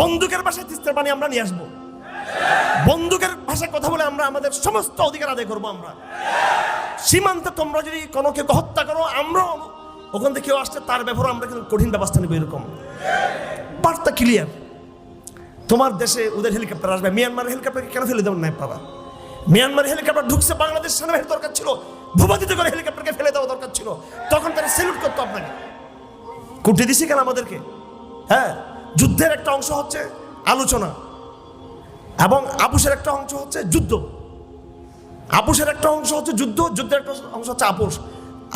বন্দুকের ভাষায় তিস্তার পানি আমরা নিয়ে আসব। বন্দুকের ভাষায় কথা বলে আমরা আমাদের সমস্ত অধিকার আদায় করব আমরা। সীমান্তে তোমরা যদি কোনো কেউ হত্যা করো, আমরাও ওখান থেকে কেউ আসলে তার ব্যাপারে আমরা কিন্তু কঠিন ব্যবস্থা নেব এরকম। বার্তা ক্লিয়ার তোমার দেশে ওদের হেলিকপ্টার আসবে। মিয়ানমার হেলিকপ্টারকে কেন ফেলে দেবেন না আপনারা মিয়ানমার হেলিকপ্টার ঢুকছে, বাংলাদেশ সেনাবাহিনীর দরকার ছিল। ভূপাতিত করে হেলিকপ্টারকে ফেলে দেওয়া দরকার ছিল। তখন তারা সেলুট করতো আপনাকে। কুটে দিছি কেন আমাদেরকে? হ্যাঁ? যুদ্ধের একটা অংশ হচ্ছে আলোচনা এবং আপুসের একটা অংশ হচ্ছে যুদ্ধ। আপুসের একটা অংশ হচ্ছে যুদ্ধ, যুদ্ধের একটা অংশ হচ্ছে আপোষ।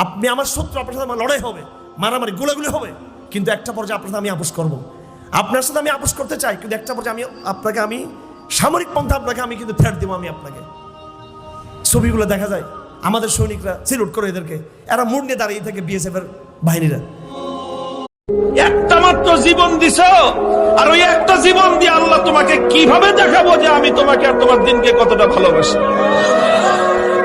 আপনি আমার শত্রু, আপনার সাথে আমার লড়াই হবে, মারামারি, গুলাগুলি হবে, কিন্তু একটা পর্যায়ে আপনার সাথে আমি আপোষ করব। আপনার সাথে আমি আপোষ করতে চাই, কিন্তু একটা পর্যায়ে আমি আপনাকে আমি সামরিক পন্থা আপনাকে আমি কিন্তু ফেরত দেবো আমি আপনাকে। ছবিগুলো দেখা যায়, আমাদের সৈনিকরা সিলুট করে এদেরকে, এরা মুড নিয়ে দাঁড়িয়ে থাকে বিএসএফ এর বাহিনীরা। একটা মাত্র জীবন দিছ, আর ওই একটা জীবন দিয়ে আল্লাহ তোমাকে কীভাবে দেখাবো যে আমি তোমাকে আর তোমার দিনকে কতটা ভালোবাসি?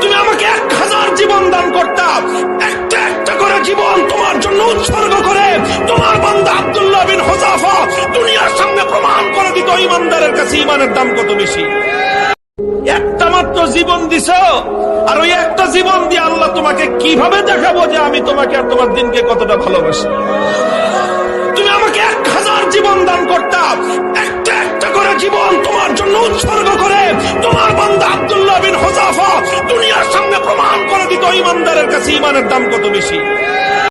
তুমি আমাকে এক হাজার জীবন দান করতাম একটা একটা করে জীবন তোমার জন্য উৎসর্গ করে তোমার বান্দা আব্দুল্লাহ বিন হোজাফা দুনিয়ার সামনে প্রমাণ করে দিত ইমানদারের কাছে ইমানের দাম কত বেশি? জীবন দিছ? আর ওই একটা জীবন দিয়ে আল্লাহ তোমাকে কীভাবে দেখাবো যে আমি তোমাকে আর তোমার দিনকে কতটা ভালোবাসি? তুমি আমাকে এক হাজার জীবন দান করতাম একটা একটা করে জীবন তোমার জন্য উৎসর্গ করে। তোমার বান্দা আব্দুল্লাহ বিন হোজাফা দুনিয়ার সামনে প্রমাণ করে দিত ইমানদারের কাছে ইমানের দাম কত বেশি?